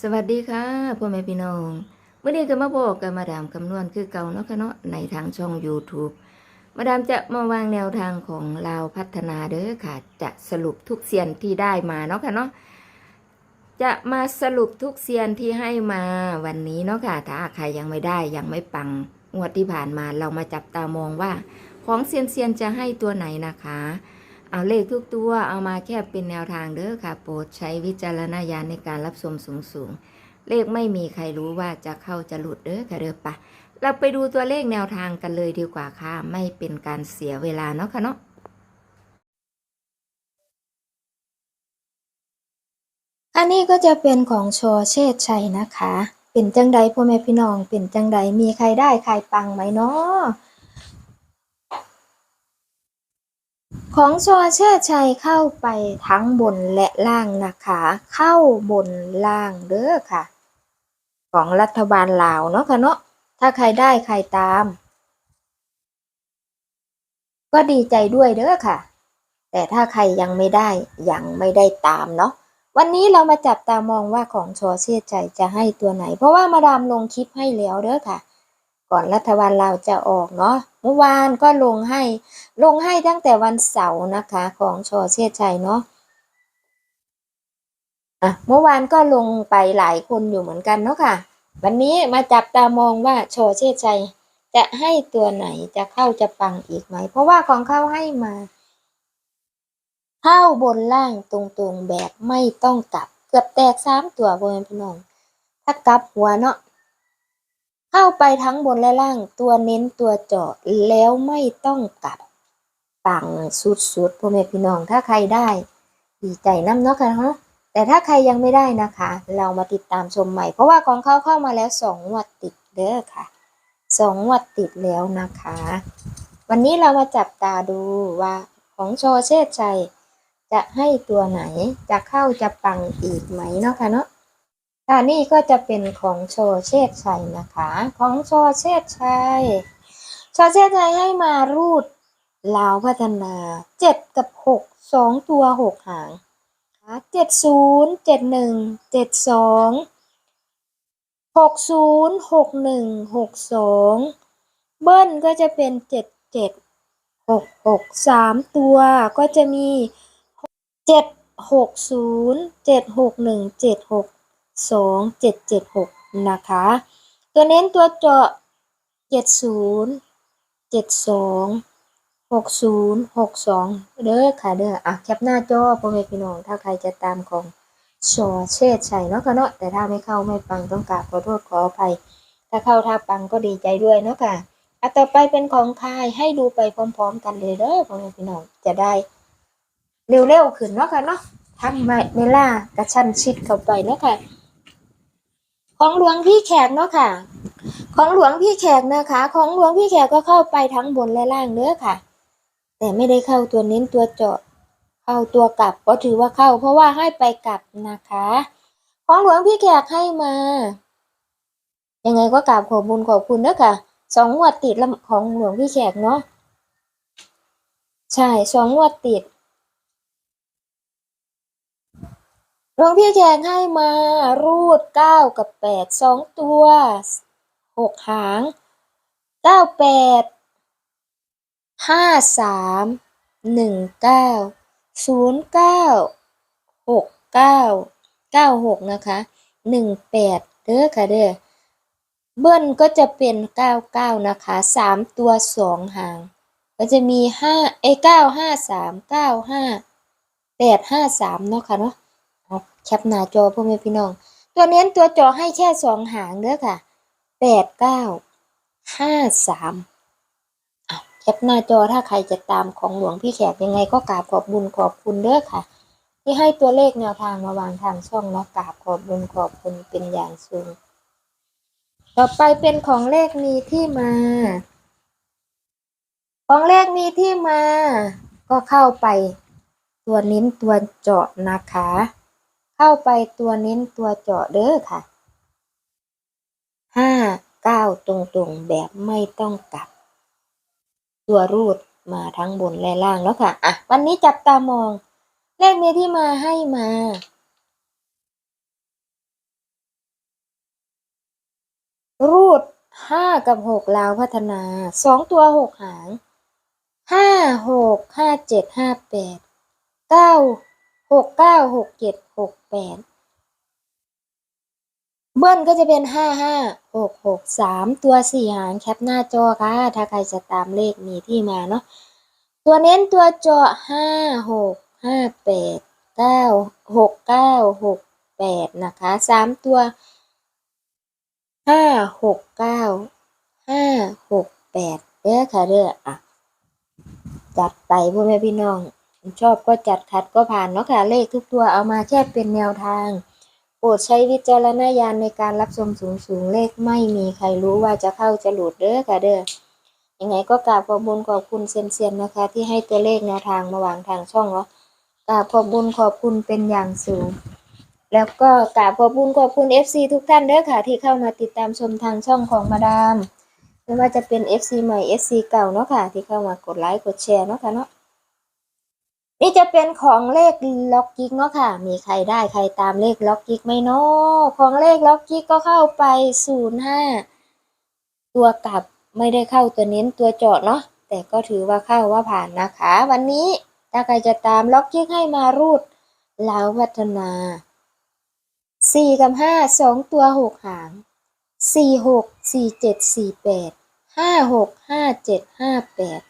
สวัสดีค่ะพ่อแม่พี่น้องเมื่อนี้ก็มาบอกกับมาดามคำนวณคือเก่าเนาะค่ะเนาะในทางช่อง YouTube มาดามจะมาวางแนวทางของลาวพัฒนาเด้อค่ะ จะสรุปทุกเซียนที่ได้มาเนาะค่ะเนาะจะมาสรุปทุกเซียนที่ให้มาวันนี้เนาะค่ะถ้าใครยังไม่ได้ยังไม่ปังงวดที่ผ่านมาเรามาจับตามองว่า ของเซียนเซียนๆจะให้ตัวไหนนะคะ เอาเลขทุกตัวเอามาแค่เป็นแนวทางเด้อค่ะ โปรดใช้วิจารณญาณในการรับชมสูงสูงเลขไม่มีใครรู้ว่าจะเข้าจะหลุดเด้อค่ะเด้อปะเราไปดูตัวเลขแนวทางกันเลยดีกว่าค่ะ ไม่เป็นการเสียเวลาเนาะค่ะเนาะอันนี้ก็จะเป็นของชอเชษชัยนะคะ เป็นจังใดพ่อแม่พี่น้อง เป็นจังใดมีใครได้ใครปังไหมเนาะ ของชอเชษชัยเข้าไปทั้งบนและล่างนะคะ เข้าบนล่างเด้อค่ะ ของรัฐบาลลาวเนาะค่ะเนาะถ้าใครได้ใครตาม ก็ดีใจด้วยเด้อค่ะ แต่ถ้าใครยังไม่ได้ยังไม่ได้ตามเนาะวันนี้เรามาจับตามองว่าของชอเชษใจจะให้ตัวไหน เพราะว่ามาดามลงคลิปให้แล้วเด้อค่ะ ก่อนรัฐบาลเราวจะออกเนาะเมื่อวานก็ลงให้ลงให้ตั้งแต่วันเสาร์นะคะของชอเชษชัยเนาะอะเมื่อวานก็ลงไปหลายคนอยู่เหมือนกันเนาะค่ะ วันนี้มาจับตามองว่าชอเชษชัยจะให้ตัวไหนจะเข้าจะปังอีกไหม เพราะว่าของเข้าให้มาเข้าบนล่างตรงๆแบบไม่ต้องกลับ เกือบแตกสามตัวบนพี่น้อง ถ้ากลับหัวเนาะ เข้าไปทั้งบนและล่างตัวเน้นตัวเจาะแล้วไม่ต้องกลับปังสุดๆพ่อแม่พี่น้องถ้าใครได้ดีใจน้ำเนาะค่ะเนาะแต่ถ้าใครยังไม่ได้นะคะ เรามาติดตามชมใหม่ เพราะว่าของเขาเข้ามาแล้วสองวัดติดเด้อค่ะสองงวัดติดแล้วนะคะ วันนี้เรามาจับตาดูว่าของโชเชษชัยจะให้ตัวไหนจะเข้าจะปังอีกไหมเนาะค่ะเนาะ ค่ะนี่ก็จะเป็นของโชเชษชัยนะคะ ของโชเชษชัยโชเชษชัยให้มารูดลาวพัฒนาเจ็ดกับหกสองตัวหกหางค่ะเจ็ดศูนย์เจ็ดหนึ่งเจ็ดสองหกศูนย์หกหนึ่งหกสองเบิ้ลก็จะเป็นเจ็ดเจ็ดหกหกสามตัวก็จะมีเจ็ดหกศูนย์เจ็ดหกหนึ่งเจ็ดหก สองเจ็ดเจ็ดหกนะคะ ตัวเน้นตัวเจาะเจ็ดศูนย์เจ็ดสองหกศูนย์หกสองเด้อค่ะเด้ออะแคปหน้าจอพ่อแม่พี่น้อง ถ้าใครจะตามของชอเชษชัยเนาะค่ะเนาะแต่ถ้าไม่เข้าไม่ปังต้องกราบขอโทษขออภัย ถ้าเข้าถ้าปังก็ดีใจด้วยเนาะค่ะอะต่อไปเป็นของคายให้ดูไปพร้อม ๆ กันเลยเด้อพ่อแม่พี่น้องจะได้เร็วๆขึ้นเนาะค่ะเนาะทำเวลากระชั้นชิดเข้าไปเนาะค่ะ ของหลวงพี่แขกเนาะค่ะ ของหลวงพี่แขกนะคะ ของหลวงพี่แขกก็เข้าไปทั้งบนและล่างเด้อค่ะ แต่ไม่ได้เข้าตัวเน้นตัวเจาะ เข้าตัวกลับก็ถือว่าเข้า เพราะว่าให้ไปกลับนะคะ ของหลวงพี่แขกให้มา ยังไงก็กราบขอบุญขอบคุณเด้อค่ะสองงวดติดของหลวงพี่แขกเนาะใช่สองงวดติด หล วงพี่แขกให้มา รูดเก้ากับแปดสองตัวหกหางเก้าแปดห้าสามหนึ่งเก้าศูนย์เก้าหกเก้าเก้าหกนะคะหนึ่งแปดเด้อค่ะเด้อเบิ้ลก็จะเป็นเก้าเก้านะคะสามตัวสองหาง ก็จะมีห้าเอเก้าห้าสามเก้าห้าแปดห้าสามเนาะค่ะเนาะ แคปหน้าจอพ่อแม่พี่น้อง ตัวเน้นตัวจอให้แค่สองหางเด้อค่ะแปดเก้าห้าสามแคปหน้าจอถ้าใครจะตามของหลวงพี่แขกยังไงก็กราบขอบบุญขอบคุณเด้อค่ะ ที่ให้ตัวเลขแนวทางมาวางทางช่องเนาะกราบขอบบุญขอบคุณเป็นอย่างสูง ต่อไปเป็นของเลขมีที่มา ของเลขมีที่มา ก็เข้าไป ตัวเน้นตัวเจาะนะคะ เข้าไปตัวเน้นตัวเจาะเด้อค่ะห้าเก้าตรงๆแบบไม่ต้องกลับ ตัวรูดมาทั้งบนและล่างแล้วค่ะอะวันนี้จับตามอง เลขมีที่มาให้มารูดห้ากับหกลาวพัฒนาสองตัวหกหางห้าหกห้าเจ็ดห้าแปดเก้า หกเก้าหกเจ็ดหกแปดเบิ้ลก็จะเป็นห้าห้าหกหกสามตัวสี่หางแคปหน้าจอค่ะ ถ้าใครจะตามเลขมีที่มาเนาะตัวเน้นตัวเจาะห้าหกห้าแปดเก้าหกเก้าหกแปดนะคะสามตัวห้าหกเก้าห้าหกแปดเด้อค่ะเด้ออะ จัดไปพ่อแม่พี่น้อง ชอบก็จัดขัดก็ผ่านเนาะค่ะ เลขทุกตัวเอามาแค่เป็นแนวทาง โปรดใช้วิจารณญาณในการรับชมสูงสูงๆเลขไม่มีใครรู้ว่าจะเข้าจะหลุดเด้อค่ะเด้อยังไงก็กราบขอบบุญขอบคุณเซียนๆนะคะ ที่ให้ตัวเลขแนวทางมาวางทางช่องเนาะกราบขอบบุญขอบคุณเป็นอย่างสูง แล้วก็กราบขอบคุณขอบคุณ FC ทุกท่านเด้อค่ะ ที่เข้ามาติดตามชมทางช่องของมาดามไม่ว่าจะเป็น FC ใหม่ FC เก่าเนาะค่ะ ที่เข้ามากดไลค์กดแชร์เนาะค่ะเนาะ นี่จะเป็นของเลขล็อกกิกเนาะค่ะ มีใครได้ใครตามเลขล็อกกิกไหมเนาะของเลขล็อกกิกก็เข้าไป05ตัวกลับไม่ได้เข้าตัวเน้นตัวเจาะเนาะแต่ก็ถือว่าเข้าว่าผ่านนะคะ วันนี้ถ้าใครจะตามล็อกกิกให้มารูดลาววัฒนาสี่กับห้าสองตัวหกหางสี่หกสี่เจ็ดสี่แปดห้าหกห้าเจ็ดห้าแปด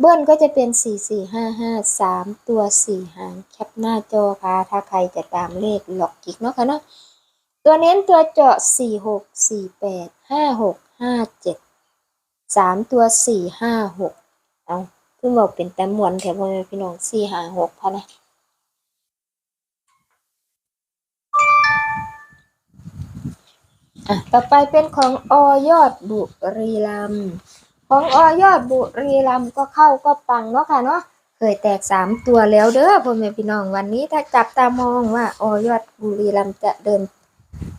เบิ้ลก็จะเป็นสี่สี่ห้าห้าสามตัวสี่หางแคปหน้าจอค่ะ ถ้าใครจะตามเลขหลอกกิกเนาะค่ะเนาะตัวเน้นตัวเจาะสี่หกสี่แปดห้าหกห้าเจ็ดสามตัวสี่ห้าหกเอาเพิ่งบอกเป็นแต้มมวนแถวพ่อแม่พี่น้องสี่ห้าหกพะนะอะต่อไปเป็นของอยอดบุรีรัมย์ ของออยอดบุรีรัมก็เข้าก็ปังเนาะค่ะเนาะเคยแตกสามตัวแล้วเด้อพ่อแม่พี่น้องวันนี้ถ้าจับตามองว่าออยอดบุรีรัมจะเดิน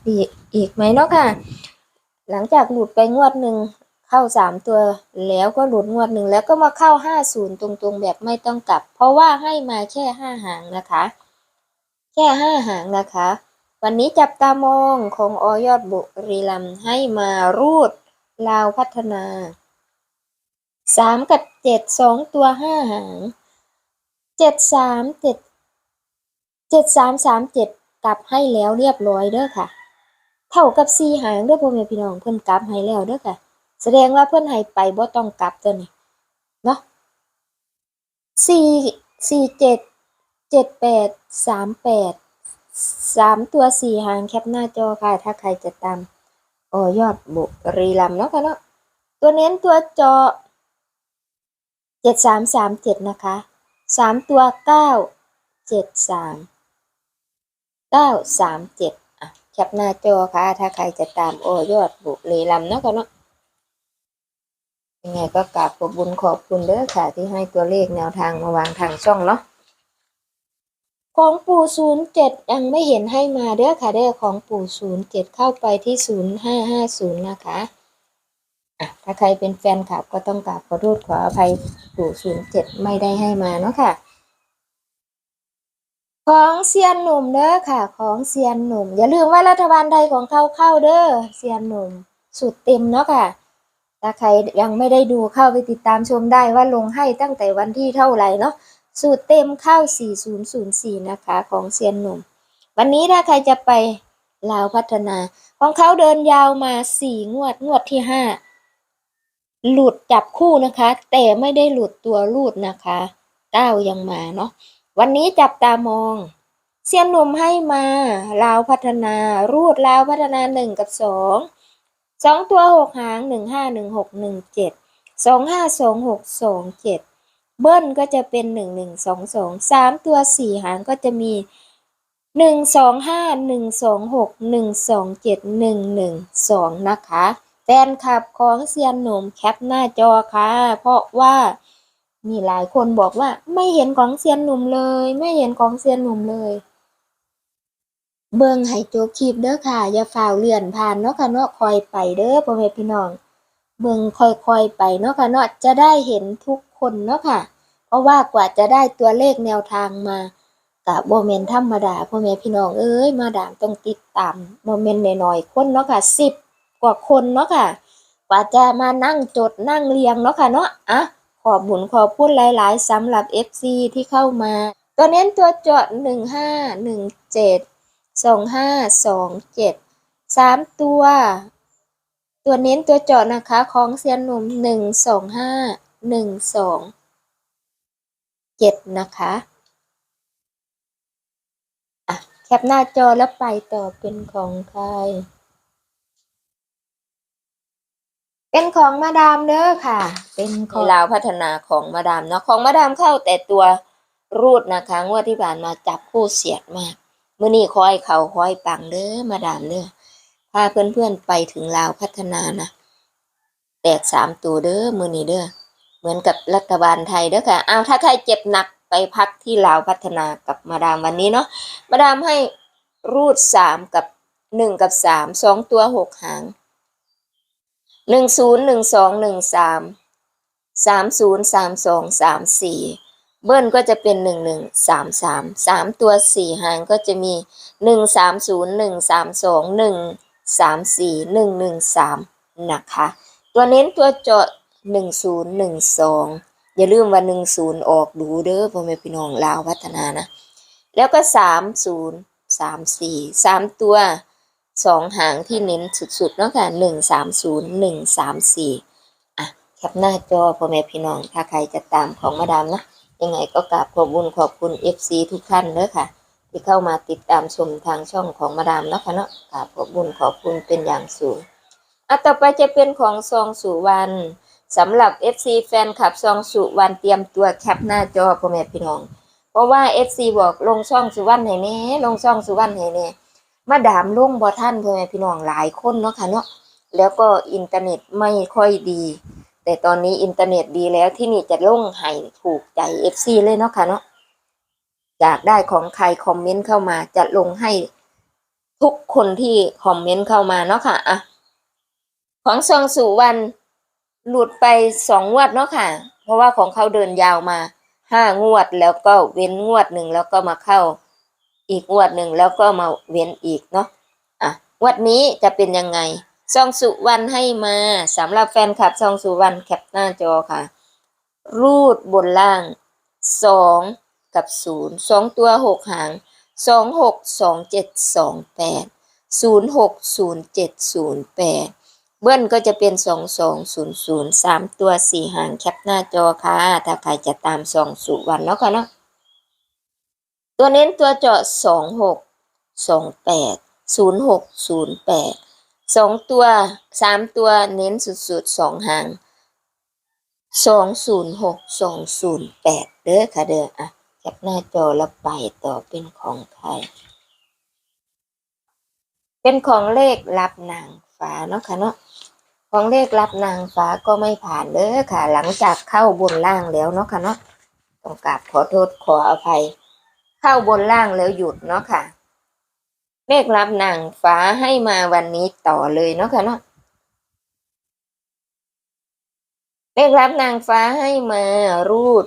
ดีอีกไหมเนาะค่ะ หลังจากหลุดไปงวดหนึ่งเข้าสามตัวแล้วก็หลุดงวดหนึ่งแล้วก็มาเข้าห้าศูนย์ตรงๆ แบบไม่ต้องกลับ เพราะว่าให้มาแค่ห้าหางนะคะ แค่ห้าหางนะคะ วันนี้จับตามองของออยอดบุรีรัมให้มารูดลาวพัฒนา สามกับเจ็ดสองตัวห้าหางเจ็ดสามเจ็ดเจ็ดสามสามเจ็ดกลับให้แล้วเรียบร้อยเด้อค่ะ เท่ากับสี่หางเด้อพ่อแม่พี่น้องเพิ่นกลับให้แล้วเด้อค่ะ แสดงว่าเพิ่นให้ไปบ่ต้องกลับตัวนี้เนาะสี่สี่เจ็ดเจ็ดแปดสามแปดสามตัวสี่หางแคปหน้าจอค่ะ ถ้าใครจะตามโอ้ยอดบุรีรัมเนาะค่ะเนาะตัวเน้นตัวจอ จ็ดสามสามเจ็ดนะคะสามตัวเก้าเจ็ดสามเก้าสามเจ็ดอะแคปหน้าจอค่ะ ถ้าใครจะตามโอ้ยอดบุรีรัมย์เนาะค่ะเนาะยังไงก็กราบขอบุญขอบคุณเด้อค่ะ ที่ให้ตัวเลขแนวทางมาวางทางช่องเนาะของปู่ศูนย์เจ็ดยังไม่เห็นให้มาเด้อค่ะเด้อของปู่ศูนย์เจ็ดเข้าไปที่ศูนย์ห้าห้าศูนย์นะคะ อะถ้าใครเป็นแฟนคลับก็ต้องกราบขอโทษขออภัยปู่ศูนย์เจ็ดไม่ได้ให้มาเนาะค่ะ ของเซียนหนุ่มเด้อค่ะ ของเซียนหนุ่ม อย่าลืมว่ารัฐบาลไทยของเขาเข้าเด้อเซียนหนุ่มสุดเต็มเนาะค่ะ ถ้าใครยังไม่ได้ดูเข้าไปติดตามชมได้ว่าลงให้ตั้งแต่วันที่เท่าไหร่เนาะสูตรเต็มเข้า 4004 นะคะ ของเซียนหนุ่ม วันนี้ถ้าใครจะไปลาวพัฒนา ของเขาเดินยาวมา 4 งวด งวดที่ 5 หลุดจับคู่นะคะ แต่ไม่ได้หลุดตัวรูดนะคะ9ยังมาเนาะวันนี้จับตามองเซียนหนุ่มให้มาลาวพัฒนารูดลาวพัฒนา1กับ2 2ตัว6หาง1 5 1 6 1 7 2 5 2 6 2 7เบิ้ลก็จะเป็นหนึ่งหนึ่งสองสองสามตัวสี่หางก็จะมีหนึ่งสองห้าหนึ่งสองหกหนึ่งสองเจ็ดหนึ่งหนึ่งสองนะคะ แฟนคลับของเซียนหนุ่มแคปหน้าจอค่ะ เพราะว่ามีหลายคนบอกว่าไม่เห็นของเซียนหนุ่มเลย ไม่เห็นของเซียนหนุ่มเลย เบิ่งให้จบคลิปเด้อค่ะ อย่าฝ่าวเลื่อนผ่านเนาะค่ะเนาะคอยไปเด้อพ่อแม่พี่น้อง เบิ่งค่อยๆไปเนาะค่ะเนาะจะได้เห็นทุกคนเนาะค่ะ เพราะว่ากว่าจะได้ตัวเลขแนวทางมากับโมเมนธรรมดาพ่อแม่พี่น้องเอ้ยมาดามต้องติดตามโมเมนต์หน่อยๆคนเนาะค่ะสิบ กว่าคนเนาะค่ะ กว่าจะมานั่งจดนั่งเรียงเนาะค่ะเนาะอะขอบบุญขอบพูดหลาย ๆสำหรับ FC ที่เข้ามาตัวเน้นตัวเจาะหนึ่งห้าหนึ่งเจ็ดสองห้าสองเจ็ดสามตัว ตัวเน้นตัวเจาะนะคะของเซียนหนุ่มหนึ่งสองห้าหนึ่งสองเจ็ดนะคะอะแคปหน้าจอแล้วไปต่อเป็นของใคร เป็นของมาดามเด้อค่ะ เป็นของลาวพัฒนาของมาดามเนาะของมาดามเข้าแต่ตัวรูดนะคะงวดที่ผ่านมาจับคู่เสียดมากมื่อนี้คอยเขาคอยปังเด้อมาดามเด้อพาเพื่อนๆไปถึงลาวพัฒนานะแตกสามตัวเด้อมื่อนี้เด้อเหมือนกับรัฐบาลไทยเด้อค่ะเอาถ้าใครเจ็บหนักไปพักที่ลาวพัฒนากับมาดามวันนี้เนาะมาดามให้รูดสามกับหนึ่งกับสามสองตัวหกหาง หนึ่งศูนย์หนึ่งสองหนึ่งสามสามศูนย์สามสองสามสี่เบิ้ลก็จะเป็นหนึ่งหนึ่งสามสามสามตัวสี่หางก็จะมีหนึ่งสามศูนย์หนึ่งสามสองหนึ่งสามสี่หนึ่งหนึ่งสามนะคะ ตัวเน้นตัวเจาะหนึ่งศูนย์หนึ่งสองอย่าลืมว่าหนึ่งศูนย์ออกดูเด้อพ่อแม่พี่น้องลาวพัฒนานะ แล้วก็สามศูนย์สามสี่สามตัว สองหางที่เน้นสุดๆเนาะค่ะหนึ่งสามศูนย์หนึ่งสามสี่อะแคปหน้าจอพ่อแม่พี่น้องถ้าใครจะตามของมาดามนะยังไงก็กราบขอบคุญขอบคุณ FC ทุกท่านเด้อค่ะ ที่เข้ามาติดตามชมทางช่องของมาดามเนาะค่ะเนาะกราบขอบคุญขอบคุณเป็นอย่างสูงอะต่อไปจะเป็นของซองสุวรรณสำหรับ FC แฟนคลับซองสุวรรณเตรียมตัวแคปหน้าจอพ่อแม่พี่น้อง เพราะว่า FC บอกลงช่องสุวรรณให้แน่ลงช่องสุวรรณให้แน่ มาดามลงบ่ท่านพ่อแม่พี่น้องหลายคนเนาะค่ะเนาะแล้วก็อินเทอร์เน็ตไม่ค่อยดี แต่ตอนนี้อินเทอร์เน็ตดีแล้วที่นี่จะลงให้ถูกใจ FC เลยเนาะค่ะเนาะอยากได้ของใครคอมเมนต์เข้ามาจะลงให้ทุกคนที่คอมเมนต์เข้ามาเนาะค่ะอะของซองสุวรรณหลุดไปสองงวดเนาะค่ะ เพราะว่าของเขาเดินยาวมาห้างวดแล้วก็เว้นงวดหนึ่งแล้วก็มาเข้า อีกงวดหนึ่งแล้วก็มาเว้นอีกเนาะอะงวดนี้จะเป็นยังไงซองสุวรรณให้มาสำหรับแฟนคลับซองสุวรรณแคปหน้าจอค่ะ รูดบนล่างสองกับศูนย์สองตัวหกหางสองหกสองเจ็ดสองแปดศูนย์หกศูนย์เจ็ดศูนย์แปดเบิ้ลก็จะเป็นสองสองศูนย์ศูนย์สามตัวสี่หางแคปหน้าจอค่ะ ถ้าใครจะตามซองสุวรรณเนาะค่ะเนาะ ตัวเน้นตัวเจาะสองหกสองแปดศูนย์หกศูนย์แปดสองตัวสามตัวเน้นสุดๆสองหางสองศูนย์หกสองศูนย์แปดเด้อค่ะเด้ออะแคปหน้าจอแล้วไปต่อเป็นของใครเป็นของเลขรับนางฟ้าเนาะค่ะเนาะของเลขรับนางฟ้าก็ไม่ผ่านเด้อค่ะ หลังจากเข้าบนล่างแล้วเนาะค่ะเนาะต้องกราบขอโทษขออภัย เข้าบนล่างแล้วหยุดเนาะค่ะ เลขรับนางฟ้าให้มาวันนี้ต่อเลยเนาะค่ะเนาะเลขรับนางฟ้าให้มารูด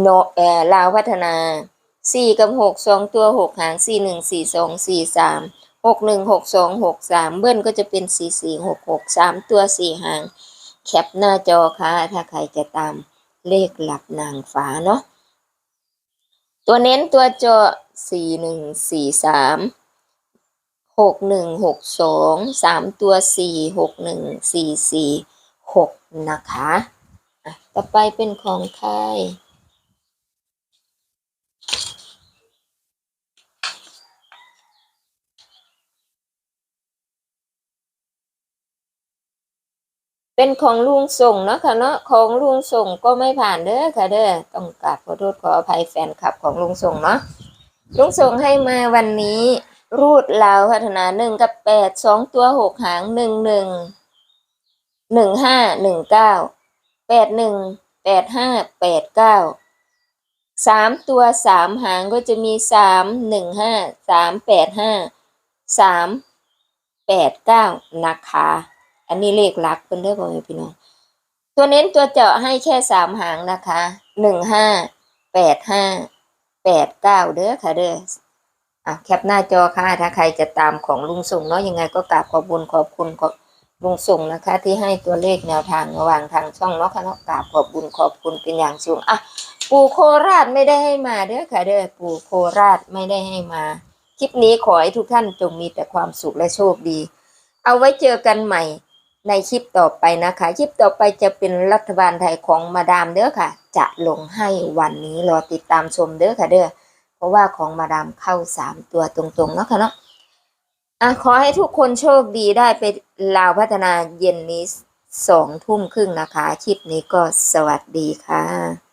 โนเออลาวพัฒนาสี่กับหกสองตัวหกหางสี่หนึ่งสี่สองสี่สามหกหนึ่งหกสองหกสามเบิ้ลก็จะเป็นสี่สี่หกหกสามตัวสี่หาง แคปหน้าจอค่ะ ถ้าใครจะตามเลขหลับนางฟ้าเนาะ ตัวเน้นตัวเจาะสี่หนึ่งสี่สามหกหนึ่งหกสองสามตัวสี่หกหนึ่งสี่สี่หกนะคะอะต่อไปเป็นของใคร เป็นของลุงส่งเนาะค่ะเนาะของลุงส่งก็ไม่ผ่านเด้อค่ะเด้อต้องกราบขอโทษขออภัยแฟนคลับของลุงส่งเนาะลุงส่งให้มาวันนี้ รูดลาวพัฒนาหนึ่งกับแปดสองตัวหกหางหนึ่งหนึ่งหนึ่งห้าหนึ่งเก้าแปดหนึ่งแปดห้าแปดเก้าสามตัวสามหางก็จะมีสามหนึ่งห้าสามแปดห้าสามแปดเก้านะคะ อันนี้เลขลักเป็นเด้อพ่อแม่พี่น้อง ตัวเน้นตัวเจาะให้แค่สามหางนะคะหนึ่งห้าแปดห้าแปดเก้าเด้อค่ะเด้ออะแคปหน้าจอค่ะ ถ้าใครจะตามของลุงส่งเนาะยังไงก็กราบขอบคุญขอบคุณขอบลุงส่งนะคะ ที่ให้ตัวเลขแนวทางระหว่างทางช่องเนาะค่ะเนาะกราบขอบคุญขอบคุณเป็นอย่างสูงอะปู่โคราชไม่ได้ให้มาเด้อค่ะเด้อปู่โคราชไม่ได้ให้มาคลิปนี้ขอให้ทุกท่านจงมีแต่ความสุขและโชคดี เอาไว้เจอกันใหม่ ในคลิปต่อไปนะคะ คลิปต่อไปจะเป็นรัฐบาลไทยของมาดามเด้อค่ะ จะลงให้วันนี้รอติดตามชมเด้อค่ะเด้อเพราะว่าของมาดามเข้าสามตัวตรงๆเนาะค่ะเนาะอะขอให้ทุกคนโชคดีได้ไปลาวพัฒนาเย็นนี้สองทุ่มครึ่งนะคะ คลิปนี้ก็สวัสดีค่ะ